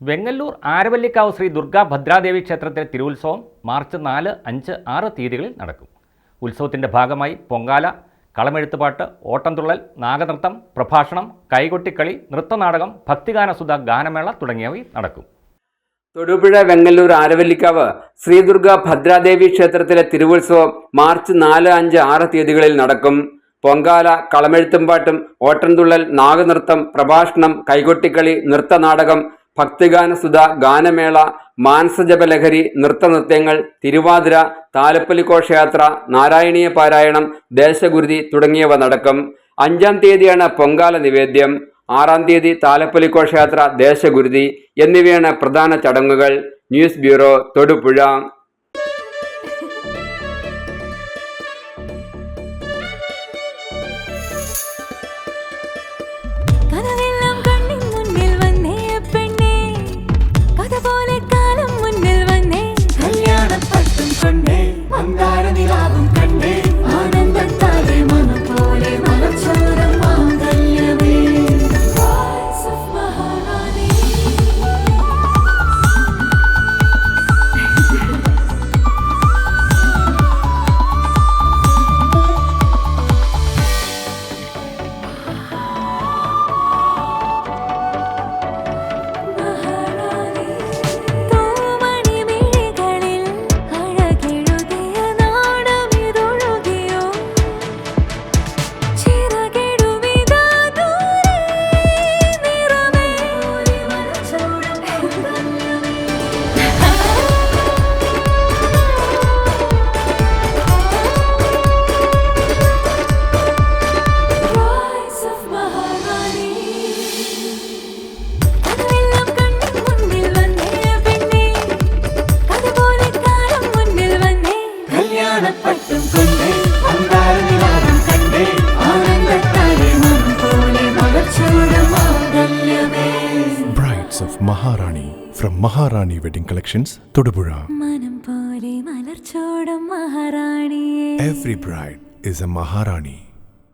വെങ്ങല്ലൂർ ആരവല്ലിക്കാവ് ശ്രീ ദുർഗാ ഭദ്രാദേവി ക്ഷേത്രത്തിലെ തിരുവുത്സവം മാർച്ച് നാല് അഞ്ച് ആറ് തീയതികളിൽ നടക്കും. ഉത്സവത്തിന്റെ ഭാഗമായി പൊങ്കാല കളമെഴുത്തുപാട്ട് ഓട്ടംതുള്ളൽ നാഗനൃത്തം പ്രഭാഷണം കൈകൊട്ടിക്കളി നൃത്തനാടകം ഭക്തിഗാനസുധ ഗാനമേള തുടങ്ങിയവയും നടക്കും. തൊടുപുഴ വെങ്ങല്ലൂർ ആരവല്ലിക്കാവ് ശ്രീദുർഗ ഭദ്രാദേവി ക്ഷേത്രത്തിലെ തിരുവുത്സവം മാർച്ച് നാല് അഞ്ച് ആറ് തീയതികളിൽ നടക്കും. പൊങ്കാല കളമെഴുത്തുംപാട്ടും ഓട്ടംതുള്ളൽ നാഗനൃത്തം പ്രഭാഷണം കൈകൊട്ടിക്കളി നൃത്തനാടകം ഭക്തിഗാനസുധ ഗാനമേള മാനസജപലഹരി നൃത്തനൃത്യങ്ങൾ തിരുവാതിര താലപ്പൊലി ഘോഷയാത്ര നാരായണീയ പാരായണം ദേശഗുരുതി തുടങ്ങിയവ നടക്കും അഞ്ചാം തീയതിയാണ് പൊങ്കാല നിവേദ്യം. ആറാം തീയതി താലപ്പൊലി ഘോഷയാത്ര ദേശഗുരുതി എന്നിവയാണ് പ്രധാന ചടങ്ങുകൾ. News bureau Thodupuzha. കല്യാണപ്പട്ടും കൊണ്ടേ അന്താരനിലാവും കണ്ടേ ആനന്ദത്താലെ മനം പോലെ മാംഗല്യമേ Brides of Maharani from Maharani Wedding Collections, Todupuzha. മനം പോലെ മലർച്ചോടം മഹാറാണിയേ Every bride is a Maharani.